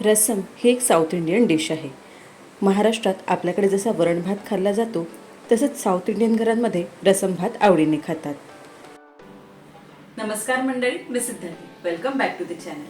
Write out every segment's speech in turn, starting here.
रसम ही एक south Indian dish आहे. महाराष्ट्रात आपल्याकडे जसा वरण भात खाल्ला जातो तसंच साऊथ इंडियन घरांमध्ये रसम भात आवडीने खातात. नमस्कार मंडळी मी Siddharthi. Welcome back to the channel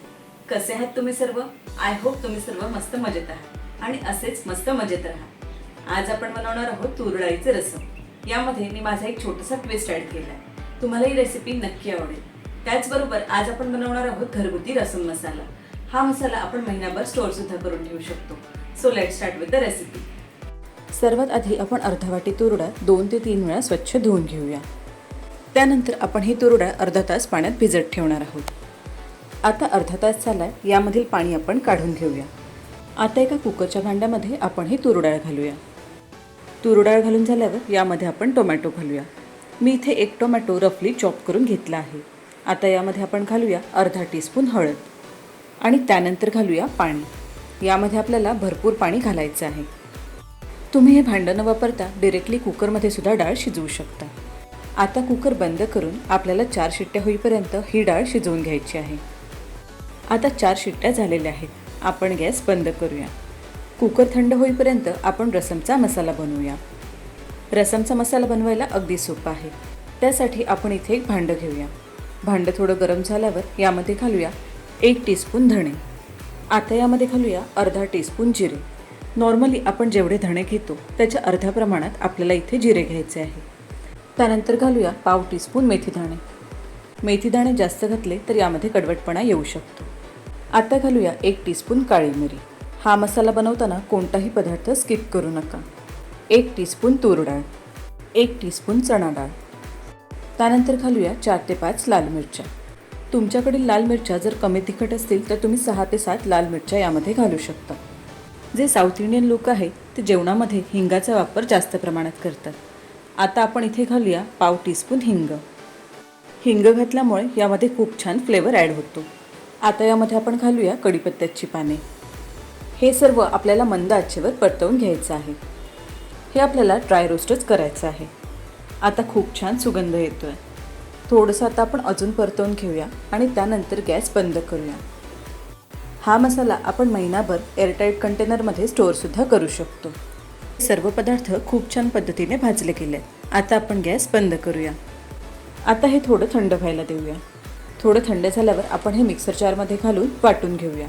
कसे आहात तुम्ही सर्व? आय होप तुम्ही सर्व मस्त मजेत आहात. आणि असेच मस्त मजेत राहा. आज आपण बनवणार आहोत तुरडाळीचे रसम. यामध्ये मी माझा एक छोटासा ट्विस्ट ॲड केला आहे तुम्हाला ही रेसिपी नक्की आवडेल. त्याचबरोबर आज आपण बनवणार आहोत घरगुती रसम मसाला. हा मसाला आपण महिनाभर स्टोअर सुद्धा करून ठेवू शकतो. So let start with the recipe सर्वात आधी आपण अर्धा वाटी तुरडा दोन ते तीन वेळा स्वच्छ धुवून घेऊया. त्यानंतर आपण ही तुरडा अर्धा तास पाण्यात भिजत ठेवणार आहोत. आता अर्धा तास झाला यामधील पाणी आपण काढून घेऊया. आता एका कुकरच्या भांड्यामध्ये आपण ही तुरडाळ घालूया. तुरडाळ घालून झाल्यावर यामध्ये आपण टोमॅटो घालूया. मी इथे एक टोमॅटो रफली चॉप करून घेतला आहे. आता यामध्ये आपण घालूया अर्धा टीस्पून हळद. आणि त्यानंतर घालूया पाणी. यामध्ये आपल्याला भरपूर पाणी घालायचं आहे. तुम्ही हे भांडं न वापरता डिरेक्टली कुकरमध्ये सुद्धा डाळ शिजवू शकता. आता कुकर बंद करून आपल्याला चार शिट्ट्या होईपर्यंत ही डाळ शिजवून घ्यायची आहे. आता चार शिट्ट्या झालेल्या आहेत. आपण गॅस बंद करूया. कुकर थंड होईपर्यंत आपण रसमचा मसाला बनवूया. रसमचा मसाला बनवायला अगदी सोपा आहे. त्यासाठी आपण इथे एक भांडं घेऊया. भांडं थोडं गरम झाल्यावर यामध्ये घालूया एक टीस्पून धणे. आता यामध्ये घालूया अर्धा टीस्पून जिरे. नॉर्मली आपण जेवढे धणे घेतो त्याच्या अर्ध्या प्रमाणात आपल्याला इथे जिरे घ्यायचे आहे. त्यानंतर घालूया पाव टीस्पून मेथी दाणे मेथी दाणे जास्त घातले तर यामध्ये कडवटपणा येऊ शकतो. आता घालूया एक टीस्पून काळी मिरी. हा मसाला बनवताना कोणताही पदार्थ स्किप करू नका. एक टीस्पून तूर डाळ. एक टीस्पून चणा डाळ. त्यानंतर घालूया चार ते पाच लाल मिरच्या. तुमच्याकडील लाल मिरच्या जर कमी तिखट असतील तर तुम्ही सहा ते सात लाल मिरच्या यामध्ये घालू शकता. जे साऊथ इंडियन लोक आहेत ते जेवणामध्ये हिंगाचा वापर जास्त प्रमाणात करतात. आता आपण इथे घालूया पाव टीस्पून हिंग. हिंग घातल्यामुळे यामध्ये खूप छान फ्लेवर ॲड होतो. आता यामध्ये आपण घालूया कढीपत्त्याची पाने. हे सर्व आपल्याला मंद आचेवर परतवून घ्यायचं आहे. हे आपल्याला ड्राय रोस्टच करायचं आहे. आता खूप छान सुगंध येतो आहे थोडंसं आता आपण अजून परतवून घेऊया आणि त्यानंतर गॅस बंद करूया. हा मसाला आपण महिनाभर एअरटाईट कंटेनरमध्ये स्टोअरसुद्धा करू शकतो. सर्व पदार्थ खूप छान पद्धतीने भाजले गेले. आहेत. आता आपण गॅस बंद करूया. आता हे थोडं थंड व्हायला देऊया. थोडं थंड झाल्यावर आपण हे मिक्सर जारमध्ये घालून वाटून घेऊया.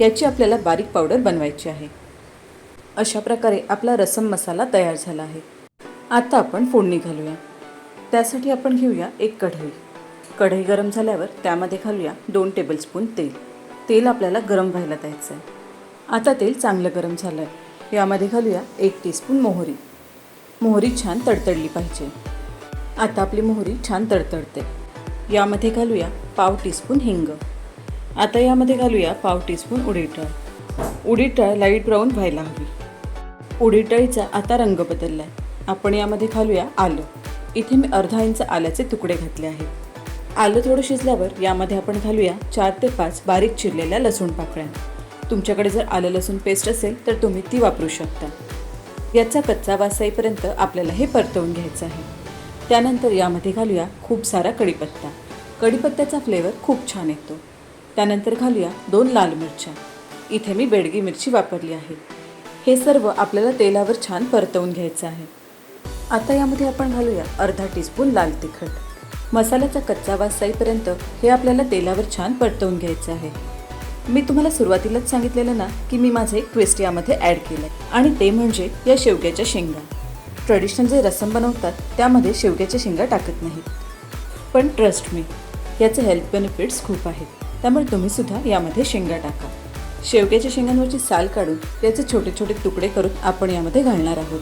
याची आपल्याला बारीक पावडर बनवायची आहे. अशा प्रकारे आपला रसम मसाला तयार झाला आहे. आता आपण फोडणी घालूया. त्यासाठी आपण घेऊया एक कढई. कढई गरम झाल्यावर त्यामध्ये घालूया दोन टेबलस्पून तेल. तेल आपल्याला गरम व्हायला द्यायचं आहे. आता तेल चांगलं गरम झालं आहे यामध्ये घालूया एक टीस्पून मोहरी. मोहरी छान तडतडली पाहिजे. आता आपली मोहरी छान तडतडते. यामध्ये घालूया पाव टीस्पून हिंग. आता यामध्ये घालूया पाव टीस्पून उडीटळ उडीटळ लाइट ब्राऊन व्हायला हवी. उडीटळीचा आता रंग बदलला आहे आपण यामध्ये घालूया आलं. इथे मी अर्धा इंच आल्याचे तुकडे घातले आहेत. आलं थोडं शिजल्यावर यामध्ये आपण घालूया चार ते पाच बारीक चिरलेल्या लसूण पाकळ्या. तुमच्याकडे जर आलं लसूण पेस्ट असेल तर तुम्ही ती वापरू शकता. याचा कच्चा वास येईपर्यंत आपल्याला हे परतवून घ्यायचं आहे. त्यानंतर यामध्ये घालूया खूप सारा कढीपत्ता. कढीपत्त्याचा फ्लेवर खूप छान येतो. त्यानंतर घालूया दोन लाल मिरच्या. इथे मी बेडगी मिरची वापरली आहे. हे सर्व आपल्याला तेलावर छान परतवून घ्यायचं आहे. आता यामध्ये आपण घालूया अर्धा टीस्पून लाल तिखट. मसाल्याचा कच्चा वास जाईपर्यंत हे आपल्याला तेलावर छान परतवून घ्यायचं आहे. मी तुम्हाला सुरुवातीलाच सांगितलेलं ना की मी माझे एक ट्विस्ट यामध्ये ॲड केलं आणि ते म्हणजे या शेवग्याच्या शेंगा. ट्रेडिशनल जे रसम बनवतात त्यामध्ये शेवग्याच्या शेंगा टाकत नाहीत पण ट्रस्ट मी याचे हेल्थ बेनिफिट्स खूप आहेत. त्यामुळे तुम्हीसुद्धा यामध्ये शेंगा टाका. शेवग्याच्या शेंगांवरची साल काढून त्याचे छोटे छोटे तुकडे करून आपण यामध्ये घालणार आहोत.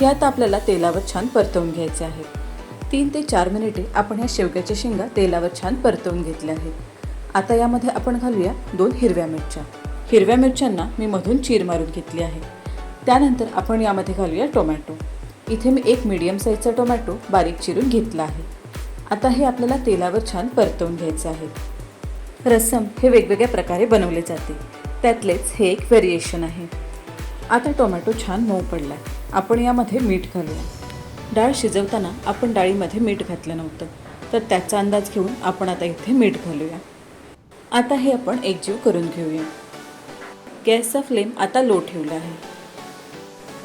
हे आता आपल्याला तेलावर छान परतवून घ्यायचे आहेत तीन ते चार मिनिटे आपण ह्या शेवग्याच्या शेंगा तेलावर छान परतवून घेतल्या आहेत. आता यामध्ये आपण घालूया दोन हिरव्या मिरच्या. हिरव्या मिरच्यांना मी मधून चीर मारून घेतली आहे. त्यानंतर आपण यामध्ये घालूया टोमॅटो. इथे मी एक मीडियम साईजचा टोमॅटो बारीक चिरून घेतला आहे. आता हे आपल्याला तेलावर छान परतवून घ्यायचं आहे. रसम हे वेगवेगळ्या प्रकारे बनवले जाते. त्यातलेच हे एक व्हेरिएशन आहे. आता टोमॅटो छान मऊ पडला आहे आपण यामध्ये मीठ घालूया. डाळ शिजवताना आपण डाळीमध्ये मीठ घातलं नव्हतं. तर त्याचा अंदाज घेऊन आपण आता इथे मीठ घालूया. आता हे आपण एकजीव करून घेऊया. गॅसचा फ्लेम आता लो ठेवला आहे.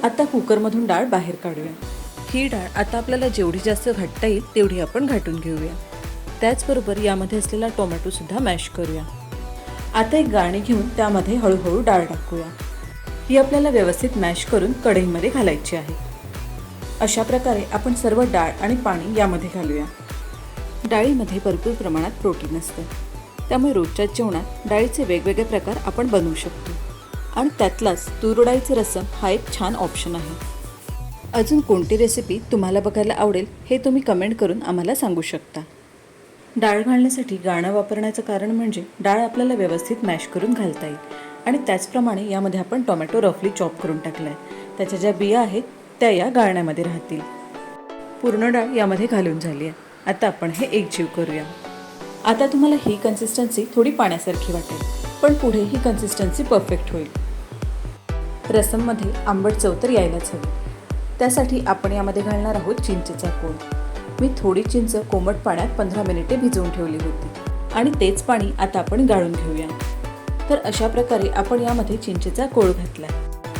आता कुकरमधून डाळ बाहेर काढूया. ही डाळ आता आपल्याला जेवढी जास्त घाटता येईल तेवढी आपण घाटून घेऊया. त्याचबरोबर यामध्ये असलेला टोमॅटोसुद्धा मॅश करूया. आता एक गाणी घेऊन त्यामध्ये हळूहळू डाळ टाकूया. ही आपल्याला व्यवस्थित मॅश करून कढईमध्ये घालायची आहे. अशा प्रकारे आपण सर्व डाळ आणि पाणी यामध्ये घालूया. डाळीमध्ये भरपूर प्रमाणात प्रोटीन असतं. त्यामुळे रोजच्या जेवणात डाळीचे वेगवेगळे प्रकार आपण बनवू शकतो. आणि त्यातलाच तूर रसम हा एक छान ऑप्शन आहे. अजून कोणती रेसिपी तुम्हाला बघायला आवडेल हे तुम्ही कमेंट करून आम्हाला सांगू शकता. डाळ घालण्यासाठी गाणं वापरण्याचं कारण म्हणजे डाळ आपल्याला व्यवस्थित मॅश करून घालता येईल. आणि त्याचप्रमाणे यामध्ये आपण टोमॅटो रफली चॉप करून टाकला आहे त्याच्या ज्या बिया आहेत त्या या गाळण्यामध्ये राहतील. पूर्ण डाळ यामध्ये घालून झाली आहे. आता आपण हे एकजीव करूया. आता तुम्हाला ही कन्सिस्टन्सी थोडी पाण्यासारखी वाटेल पण पुढे ही कन्सिस्टन्सी परफेक्ट होईल. रसममध्ये आंबट चव तर यायलाच हवी. त्यासाठी आपण यामध्ये घालणार आहोत चिंचेचा कोड मी थोडी चिंच कोमट पाण्यात पंधरा मिनिटे भिजवून ठेवली होती. आणि तेच पाणी आता आपण गाळून घेऊया. तर अशा प्रकारे आपण यामध्ये चिंचेचा कोळ घातला.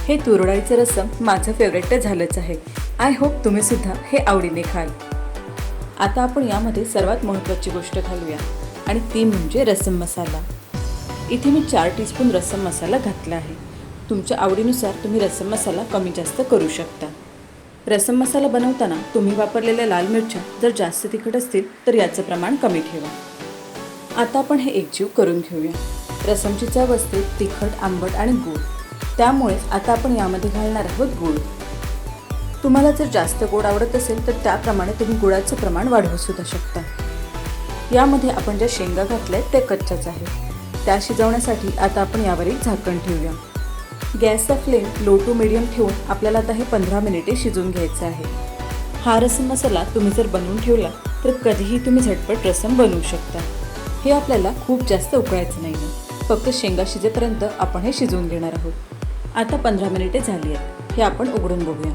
हे तुरडाईचं रसम माझं फेवरेट तर झालंच आहे. आय होप तुम्ही सुद्धा हे आवडीने खाल. आता आपण यामध्ये सर्वात महत्त्वाची गोष्ट घालूया. आणि ती म्हणजे रसम मसाला. इथे मी चार टीस्पून रसम मसाला घातला आहे. तुमच्या आवडीनुसार तुम्ही रसम मसाला कमी जास्त करू शकता. रसम मसाला बनवताना तुम्ही वापरलेल्या लाल मिरच्या जर जास्त तिखट असतील तर याचं प्रमाण कमी ठेवा. आता आपण हे एकजीव करून घेऊया. रसमची चव असते तिखट आंबट आणि गूळ. त्यामुळेच आता आपण यामध्ये घालणार आहोत गूळ. तुम्हाला जर जास्त गोड आवडत असेल तर त्याप्रमाणे तुम्ही गुळाचं प्रमाण वाढवू सुद्धा शकता. यामध्ये आपण ज्या शेंगा घातल्या आहेत त्या कच्च्याच आहेत. त्या शिजवण्यासाठी आता आपण यावर एक झाकण ठेवूया. गॅसचा फ्लेम लो टू मिडियम ठेवून आपल्याला आता हे पंधरा मिनिटे शिजवून घ्यायचं आहे. हा रसम मसाला तुम्ही जर बनवून ठेवला तर कधीही तुम्ही झटपट रसम बनवू शकता. हे आपल्याला खूप जास्त उकळायचं नाही आहे फक्त शेंगा शिजेपर्यंत आपण हे शिजवून घेणार आहोत. आता पंधरा मिनिटे झाली आहेत. हे आपण उघडून बघूया.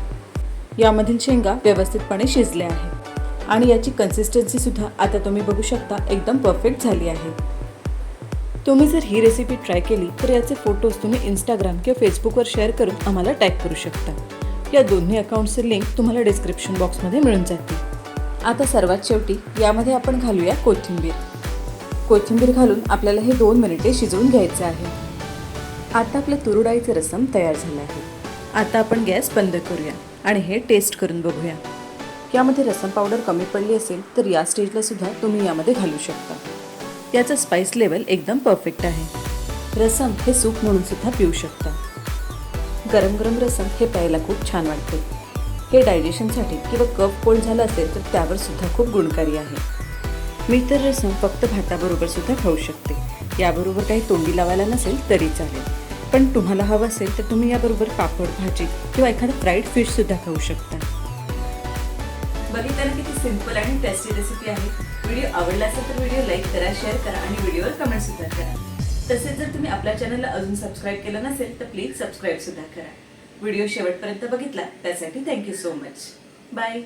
यामधील शेंगा व्यवस्थितपणे शिजल्या आहेत. आणि याची कन्सिस्टन्सीसुद्धा आता तुम्ही बघू शकता एकदम परफेक्ट झाली आहे. तुम्ही जर ही रेसिपी ट्राय केली तर याचे फोटोज तुम्ही इंस्टाग्राम किंवा फेसबुकवर शेअर करून आम्हाला टॅग करू शकता. या दोन्ही अकाउंटचे लिंक तुम्हाला डिस्क्रिप्शन बॉक्समध्ये मिळून जातील. आता सर्वात शेवटी यामध्ये आपण घालूया कोथिंबीर. कोथिंबीर घालून आपल्याला हे दोन मिनिटे शिजवून घ्यायचं आहे. आता आपलं तुरुडाईचं रसम तयार झालं आहे. आता आपण गॅस बंद करूया आणि हे टेस्ट करून बघूया. यामध्ये रसम पावडर कमी पडली असेल तर या स्टेजला सुद्धा तुम्ही यामध्ये घालू शकता. याचं स्पाइस लेवल एकदम परफेक्ट आहे. रसम हे सूप म्हणून सुद्धा पिऊ शकता. गरम गरम रसम हे प्यायला खूप छान वाटते. हे डायजेशनसाठी किंवा कप कोल्ड झालं असेल तर त्यावर सुद्धा खूप गुणकारी आहे. मी तर रसम फक्त भाताबरोबर सुद्धा खाऊ शकते. याबरोबर काही तोंडी लावायला नसेल तरी चालेल. पण तुम्हाला हवं असेल तर तुम्ही याबरोबर पापड भाजी किंवा एखादं फ्राईड फिश सुद्धा खाऊ शकता. बघितलं किती सिंपल आणि टेस्टी रेसिपी आहे. व्हिडिओ आवडला असेल तर व्हिडिओ लाईक करा शेअर करा आणि व्हिडिओवर कमेंट सुद्धा करा. तसेच जर तुम्ही आपल्या चॅनलला अजून सबस्क्राईब केलं नसेल तर प्लीज सबस्क्राईब सुद्धा करा. व्हिडिओ शेवटपर्यंत बघितला त्यासाठी थँक्यू सो मच बाय